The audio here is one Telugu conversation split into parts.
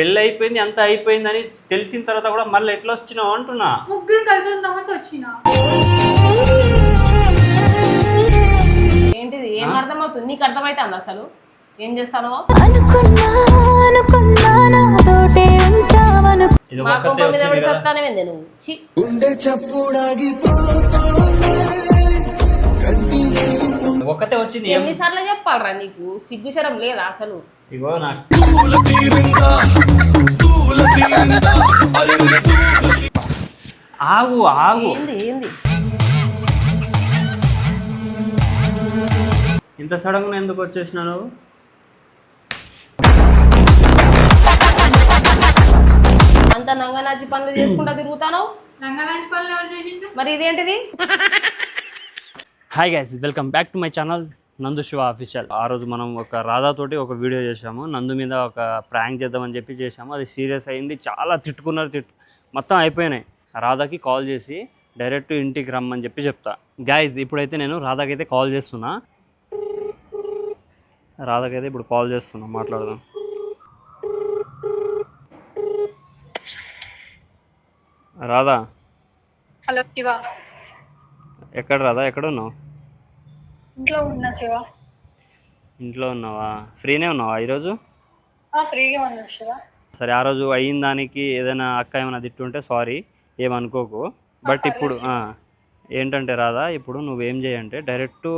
పెళ్ళి అయిపోయింది అంత అయిపోయింది అని తెలిసిన తర్వాత కూడా మళ్ళీ ఎట్లా వచ్చినావు అంటున్నా. ముగ్గురు కలిసి ఉందామని వచ్చిన. ఏంటిది? ఏం అర్థమవుతుంది? నీకు అర్థమవుతుంది అసలు? ఏం చేస్తానో? అనుకున్నా మా మీద పడి నువ్వు? చి గుండె కంటిని ఒక్కతే వచ్చింది ఎన్నిసార్లు చెప్పాలరా నీకు? సిగ్గుశరం లేదా అసలు? ఇగో నాకు ఆగు ఆగు. ఏంది ఏంది? ఇంత సడన్గా ఎందుకు వచ్చేసినావు నువ్వు? అంత నంగనాచి పనులు చేసుకుంటా తిరుగుతాను లంగా లంచ్ పనులు ఎవరు చేసిండు మరి ఇదేంటిది? Hi guys welcome back to my channel Nandu Shiva official ఆ రోజు మనం ఒక రాధాతోటి ఒక వీడియో చేసాము నందు మీద ఒక ప్రాంక్ చేద్దామని చెప్పి చేసాము అది సీరియస్ అయింది. చాలా తిట్టుకున్నారు తిట్టు. మొత్తం అయిపోయినాయి. రాధాకి కాల్ చేసి డైరెక్ట్ ఇంటికి రమ్మని చెప్పి చెప్తా. గైజ్ ఇప్పుడైతే నేను రాధాకి అయితే కాల్ చేస్తున్నా. రాధాకి అయితే ఇప్పుడు కాల్ చేస్తున్నా. మాట్లాడదాం. రాధా. హలో శివ ఎక్కడ రాధా ఎక్కడ ఉన్నావు? ఇంట్లో ఉన్నా శివ. ఇంట్లో ఉన్నావా? ఫ్రీనే ఉన్నావా ఈరోజు? ఫ్రీగా ఉన్నా శివ. సరే ఆ రోజు అయిన దానికి ఏదైనా అక్క ఏమైనా తిట్టుంటే సారీ ఏమనుకోకు. బట్ ఇప్పుడు ఏంటంటే రాదా ఇప్పుడు నువ్వేం చేయంటే డైరెక్ట్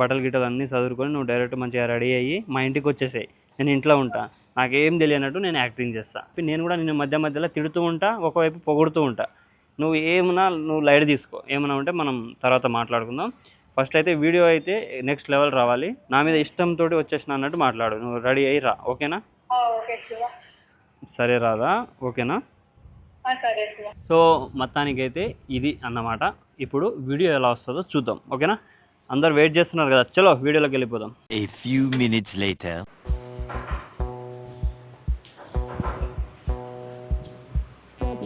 బట్టలు గిట్టలు అన్నీ చదువుకొని నువ్వు డైరెక్ట్ మంచిగా రెడీ అయ్యి మా ఇంటికి వచ్చేసాయి. నేను ఇంట్లో ఉంటా. నాకేం తెలియనట్టు నేను యాక్టింగ్ చేస్తా. నేను కూడా నేను మధ్య మధ్యలో తిడుతూ ఉంటా ఒకవైపు పొగుడుతూ ఉంటా. నువ్వు ఏమన్నా నువ్వు లైట్ తీసుకో. ఏమన్నా ఉంటే మనం తర్వాత మాట్లాడుకుందాం. ఫస్ట్ అయితే వీడియో అయితే నెక్స్ట్ లెవెల్ రావాలి. నా మీద ఇష్టంతో వచ్చేసిన అన్నట్టు మాట్లాడు. నువ్వు రెడీ అయ్యి రా. ఓకేనా? సరే రాదా ఓకేనా? సో మొత్తానికైతే ఇది అన్నమాట. ఇప్పుడు వీడియో ఎలా వస్తుందో చూద్దాం. ఓకేనా? అందరు వెయిట్ చేస్తున్నారు కదా. చలో వీడియోలోకి వెళ్ళిపోదాం. A few minutes later.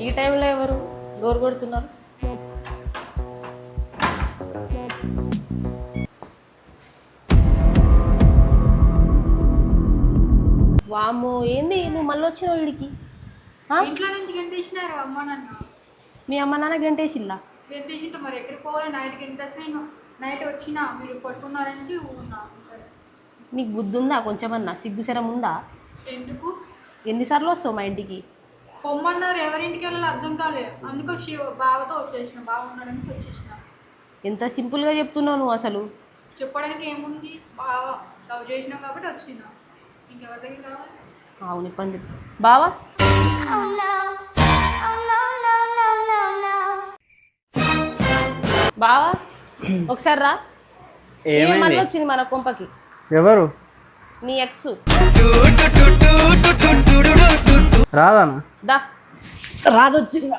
ఈ టైంలో ఎవరు? డోర్ కొడుతున్నారు. వామ్మో ఏంది? నువ్వు మళ్ళీ వచ్చినావు వీడికి? ఇంట్లో నుంచి గెంటేసినారు అమ్మ నాన్న. మీ అమ్మ నాన్న గంటేసిల్లా గెంటేసింటే మరి ఎక్కడికి పోవాలి? నైట్కి ఎంత నేను నైట్ వచ్చినా మీరు పట్టుకున్నారనేసి ఉన్నా. నీకు బుద్ధి ఉందా కొంచెమన్నా సిగ్గుశరం ఉందా? ఎందుకు? ఎన్నిసార్లు వస్తావు మా ఇంటికి? పొమ్మన్నారు ఎవరింటికి వెళ్ళాలి అర్థం కాలేదు. అందుకు శివ బావతో వచ్చేసిన బావ ఉన్నాడనేసి వచ్చేసిన. ఎంత సింపుల్గా చెప్తున్నావు నువ్వు అసలు. చెప్పడానికి ఏముంది? బావ లవ్ చేసినావు కాబట్టి వచ్చిన. ఇంకెవరి దగ్గర రావాలి? అవును పని బావా? బావా ఒకసారి రా. ఏమైంది? వచ్చింది మన కొంపకి? ఎవరు? నీ ఎక్స్. రాదానా దా. రాదొచ్చిందా?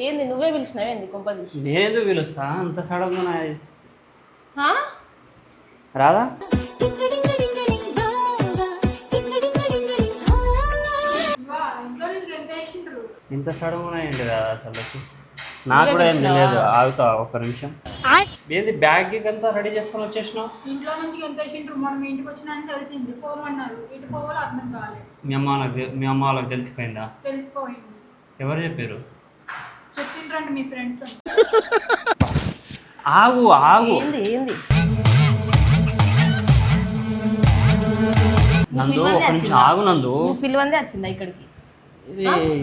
ఏంది నువ్వే పిలిచినావేంది కొంప తీసి? నేనేందుకు పిలుస్తా? అంత సడన్గా నా హా? రాదా? ఇంత సడన్గా ఏంటి రాదా అసలు? నాకు కూడా ఏం తెలియదు. ఆగుతా ఒక్క నిమిషం. ఏంది బ్యాగ్ అంతా రెడీ చేసుకొని వచ్చేసినావు? ఇంట్లో నుంచి గెంటేసిండ్రు మనం ఇంటికి వచ్చినాన్ని తెలిసింది. పోమన్నారు. ఇటు పోవాలో అర్థం కాలేదు మీ అమ్మ తె- మీ అమ్మ వాళ్ళకి తెలిసిపోయిందా? తెలిసిపోయింది. ఎవరు చెప్పారు? చెప్పిండ్రంట మీ ఫ్రెండ్స్ ఆగు ఆగు. ఏంది ఏంది? నందు ఒక నిమిషం? ఆగు నందు. పిలువందే వచ్చిందా ఇక్కడికి? ఇది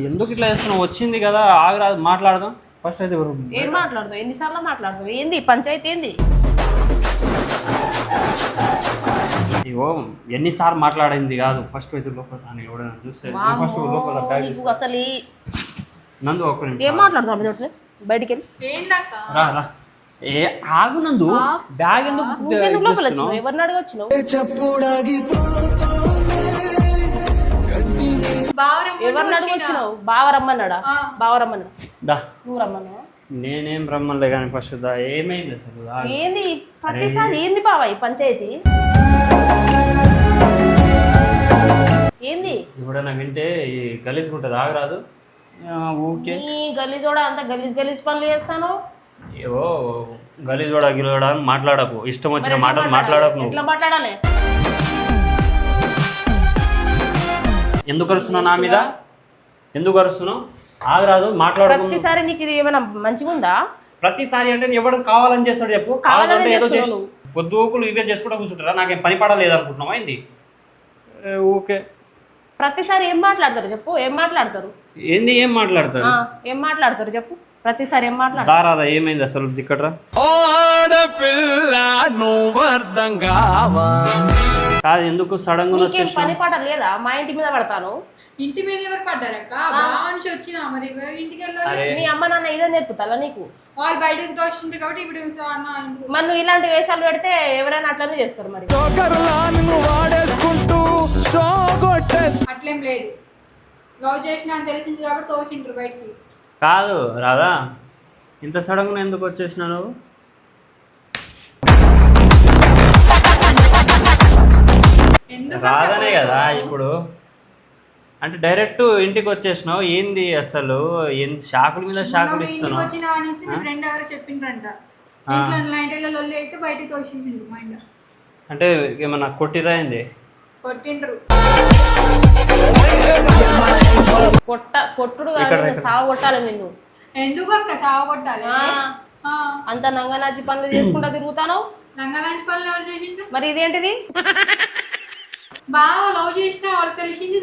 ఎందుకు ఇట్లా చేస్తున్నావు? వచ్చింది కదా ఆగురా మాట్లాడదాం. ఫస్ట్ అయితే ఎవరు ఏం మాట్లాడతావు? ఎన్నిసార్లు మాట్లాడతావు? ఏంది? పంచాయతీ ఏంది? ఇగో ఎన్నిసార్లు మాట్లాడింది కాదు. ఫస్ట్ అయితే లోపల అని ఎవడైనా చూస్తే ఫస్ట్ లోపల వామ్మో, బ్యాగ్ నీకు అసలు ఈ- నందు ఒక్క ఏం నిమిషం మాట్లాడుతున్నావు అప్పుడు బయటికి వెళ్ళి. రా రా. ఏ ఆగు నందు. బ్యాగ్ ఎందుకు నువ్వెందుకు లోపల చేస్తున్నావు? వచ్చినావు? ఎవరిని అడిగి వచ్చినావు చప్పుడాగిపోతోంది కంటిని బావరం ఎవరిని అడిగి వచ్చినావు? బావ రమ్మన్నాడా బావ రమ్మన్నాడా దా. నువ్వు రమ్మన్నావా నేనేం రమ్మలే కానీ ఫస్ట్ దా ఏమైంది అసలు. ఏంది? ప్రతిసారి ఏంది బావ ఈ పంచాయతీ? ఏంది? ఎవడైనా వింటే ఈ గలీజ్గుంటుంది ఆగరాదు. ఆ, ఊరికే. నీ గలీజోడ అంత గలీజ్ గలీజ్ పనులు చేస్తాను? ఏవో గలీజోడ గిలోడ అని మాట్లాడకు. ఇష్టం వచ్చిన మాటలు మాట్లాడకు నువ్వు. ఎట్లా మాట్లాడాలి? ఎందుకు అరుస్తున్నావు నా మీద? ఎందుకు అరుస్తున్నావు? ఆగరాదు మాట్లాడుకుందాం. ప్రతిసారి నీకు ఇది ఏమైనా మంచిగా ఉందా? ప్రతిసారి అంటే ఎవడు కావాలని చేస్తాడు చెప్పు. కావాలనే కావాలంటే ఏదో చేసి చేస్తున్నావు పొద్దుకులు ఇవే చేసుకుంటా కూర్చుంటారా? నాకేం పని పడలేదు అనుకుంటున్నావా ఏంది? ఏ, ఓకే ప్రతిసారి ఏం మాట్లాడతారు చెప్పు? ఏం మాట్లాడతారు? ఏంది ఏం మాట్లాడతాడు ఆ, ఏం మాట్లాడతారు చెప్పు. ప్రతిసారి ఏం మాట్లాడతారు దారారా ఏమైంది అసలు దిక్కట్రా ఆడపిల్ల నువ్వు అర్థం కావా? కాదు ఎందుకు సడన్గా పని పాట లేదా? మా ఇంటి మీద పడతాను. ఇంటి మీద ఎవరు పడ్డారక్క బాగా నుంచి వచ్చినా మరి ఎవరి ఇంటికి వెళ్ళాలి? మీ అమ్మ నాన్న ఇదే నేర్పుతారా నీకు? వాళ్ళు బయటకు తోస్తుంటారు కాబట్టి ఇప్పుడు నువ్వు ఇలాంటి వేషాలు పెడితే ఎవరైనా అట్లనే చేస్తారు మరి. అట్లేం లేదు. లవ్ చేసిన అని తెలిసింది కాబట్టి తోసింటారు బయటికి. కాదు రాదా ఇంత సడన్గా ఎందుకు వచ్చేసిన నువ్వు? రాదనే కదా ఇప్పుడు. అంటే డైరెక్ట్ ఇంటికి వచ్చేసినావు. ఏంది అసలు? ఏంది షాకుల మీద షాకులు ఇస్తున్నావు? అంటే ఏమన్నా కొట్టిరా ఏంది? కొట్టిండ్రు. కొట్ట కొట్టుడు కాదు. సాగు కొట్టాలి నిన్ను. ఎందుకు అక్క సావ కొట్టాలి? ఆ, ఆ, అంత నంగనాచి పనులు చేసుకుంటా తిరుగుతాను లంగా లంచ్ పనులు ఎవరు చేసిండ్రు? మరి ఇదేంటిది? బాగా లవ్ చేసిన వాళ్ళు తెలిసింది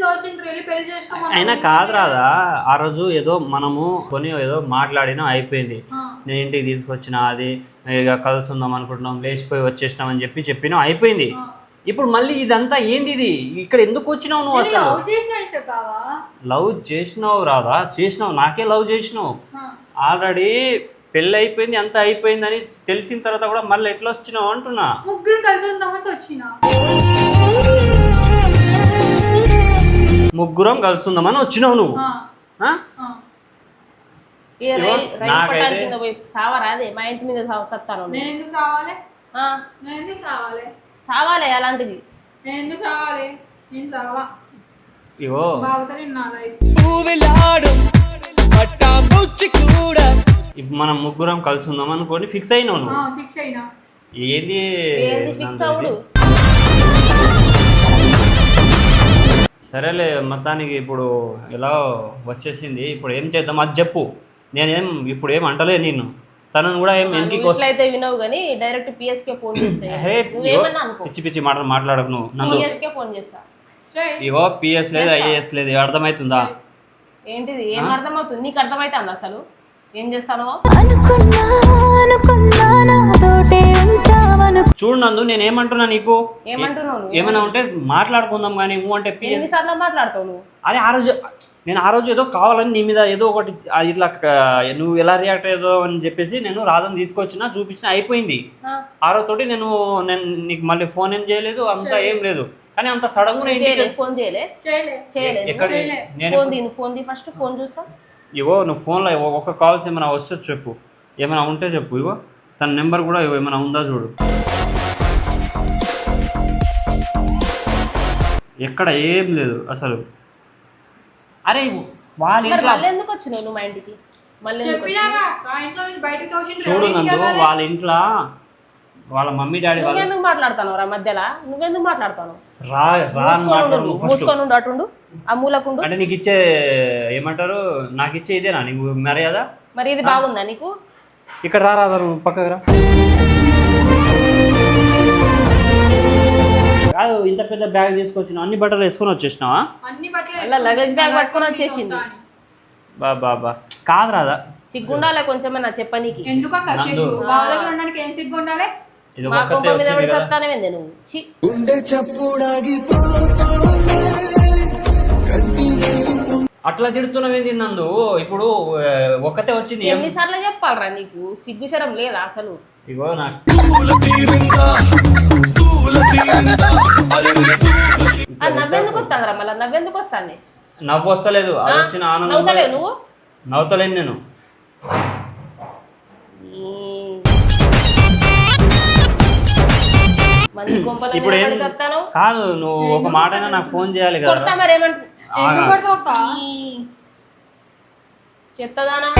వెళ్ళి పెళ్ళి చేసుకోమని అయినా కాదు రాదా ఆ రోజు ఏదో మనము కొని ఏదో మాట్లాడినా అయిపోయింది. నేను ఇంటికి తీసుకొచ్చిన అది ఇక కలుసుందాం అనుకుంటున్నాం లేచిపోయి వచ్చేసినాం అని చెప్పి చెప్పినాం అయిపోయింది. ఇప్పుడు మళ్ళీ ఇదంతా ఏంది ఇది ఇక్కడ ఎందుకు వచ్చినావు నువ్వు అసలు? లవ్ చేసినావు రాదా చేసినావు. నాకే లవ్ చేసినావు. ఆల్రెడీ పెళ్ళి అయిపోయింది అంత అయిపోయింది అని తెలిసిన తర్వాత కూడా మళ్ళీ ఎట్లా వచ్చినావు అంటున్నా? ముగ్గురు కలిసి ఉందామని వచ్చిన. ముగ్గురం కలుస్తుందామని వచ్చినావు నువ్వు. ఆ, ఆ? ఆ. ఈ రైలు రైలు నాకైతే- పట్టాల కింద పోయి సావరా అదే మా ఇంటి మీద సావాలి? ఆ, నేను ఎందుకు సావాలి అలాంటిది. నేను ఎందుకు సావాలి? నేను సావా. ఇగో. బాగుతా నేను నా లైఫ్ ఇప్పుడు మనం ముగ్గురం కలిసి ఉందాం అనుకోని ఫిక్స్ అయినావు నువ్వు. ఫిక్స్ అయినా. ఏది? ఏంది ఫిక్స్ అవుడు? సరేలే మొత్తానికి ఇప్పుడు ఎలా వచ్చేసింది? ఇప్పుడు ఏం చేద్దాం? అది చెప్పు. నేనేం ఇప్పుడు ఏం అంటలే నిన్ను. తనను కూడా ఏం ఇట్లయితే వినవు కానీ డైరెక్ట్ పిఎస్కే ఫోన్ చేస్తా హే, నువ్వేమన్నా ఇగో, అనుకో. పిచ్చి పిచ్చి మాటలు మాట్లాడకు నువ్వు నన్ను పిఎస్కే ఫోన్ చేస్తా. ఇగో పిఎస్ లేదు ఐఏఎస్ లేదు అర్థమవుతుందా ఏంటిది? ఏం అర్థమవుతుంది? నీకు అర్థమవుతుంది అసలు? ఏం చేస్తానో? అనుకున్నా అనుకున్నా నాతోటే ఉంటావను చూడు నందు నేను ఏమంటున్నా నీకు? ఏమైనా ఉంటే మాట్లాడుకుందాం కానీ నువ్వు అంటే పిఎస్ ఎన్నిసార్లు మాట్లాడతావు నువ్వు? అరే ఆ రోజు నేను ఆ రోజు ఏదో కావాలని నీ మీద ఏదో ఒకటి ఇట్లా నువ్వు ఎలా రియాక్ట్ అయ్యేదో అని చెప్పేసి నేను రాధను తీసుకొచ్చిన చూపించిన అయిపోయింది. ఆ, రోజు తోటి నేను నేను నీకు మళ్ళీ ఫోన్ ఏం చేయలేదు అంతా ఏం లేదు. కానీ అంత సడన్గా చేయలే ఫోన్ చేయలే? చేయలే. చేయలే ఎక్కడ చేయలే. నేను ఫోన్ ది ఫస్ట్ ఫోన్ నువ్వు ఫోన్లో ఒక్క కాల్స్ ఏమైనా వస్తే చెప్పు. ఏమైనా ఉంటే చెప్పు ఇగో. తన నెంబర్ కూడా ఏమైనా ఉందా చూడు. ఎక్కడ ఏం లేదు అసలు. అరే వాళ్ళ ఇంట్లో మళ్ళీ ఎందుకు వచ్చినావు నువ్వు మా ఇంటికి? మళ్ళీ ఎందుకు చూడు నందు? వాళ్ళ ఇంట్లో వాళ్ళ మమ్మీ డాడీ వాళ్ళు నువ్వెందుకు మాట్లాడతాను రా మధ్యలో? నువ్వెందుకు మాట్లాడతాను రా రా అని మూసుకొని మాట్లాడు ఉండు నువ్వు ఫస్ట్ మూసుకొని ఉండు అటుండు ఆ మూలకుండు. అంటే నీకు ఇచ్చే ఏమంటారు? నాకు ఇచ్చే ఇదేనా? నీకు మర్యాద? మరి ఇది బాగుందా నీకు? ఇక్కడ రా రాదా నువ్వు పక్కకు రా. కాదు ఇంత పెద్ద బ్యాగ్ తీసుకొచ్చిన అన్ని బట్టలు వేసుకొని వచ్చేసినావా? అన్ని అలా bag వేసుకొని పట్టుకొని వచ్చేసింది. బా బా బా. కాదు రాదా సిగ్గుండాలే కొంచెమే నా చెప్పనీకి. ఎందుకు అక్క నందు. సిగ్గు బావ దగ్గర ఉండడానికి ఏం సిగ్గు ఉండాలి ఇది మా ఒక్కతే కొంప మీద వచ్చింది పడి కదా. సత్తానే నువ్వు? చి గుండె చప్పుడాగిపోతోంది కంటినే అట్లా తిడుతున్నావేంది నందు? ఇప్పుడు ఆ, ఒక్కతే వచ్చింది ఎన్నిసార్లు చెప్పాలరా నీకు? సిగ్గుశరం లేదా అసలు? ఇగో నాకు నవ్వెందుకు మళ్ళీ? నవ్వెందుకు వస్తాను నవ్వు వస్తలేదు అది వచ్చిన ఆనందం నవ్వుతలేవు నువ్వు? నవ్వుతలేను నేను. కొంపల ఇప్పుడు ఏం చెప్తాను? కాదు నువ్వు ఒక మాట నాకు ఫోన్ చేయాలి కదా. చెత్తదానా.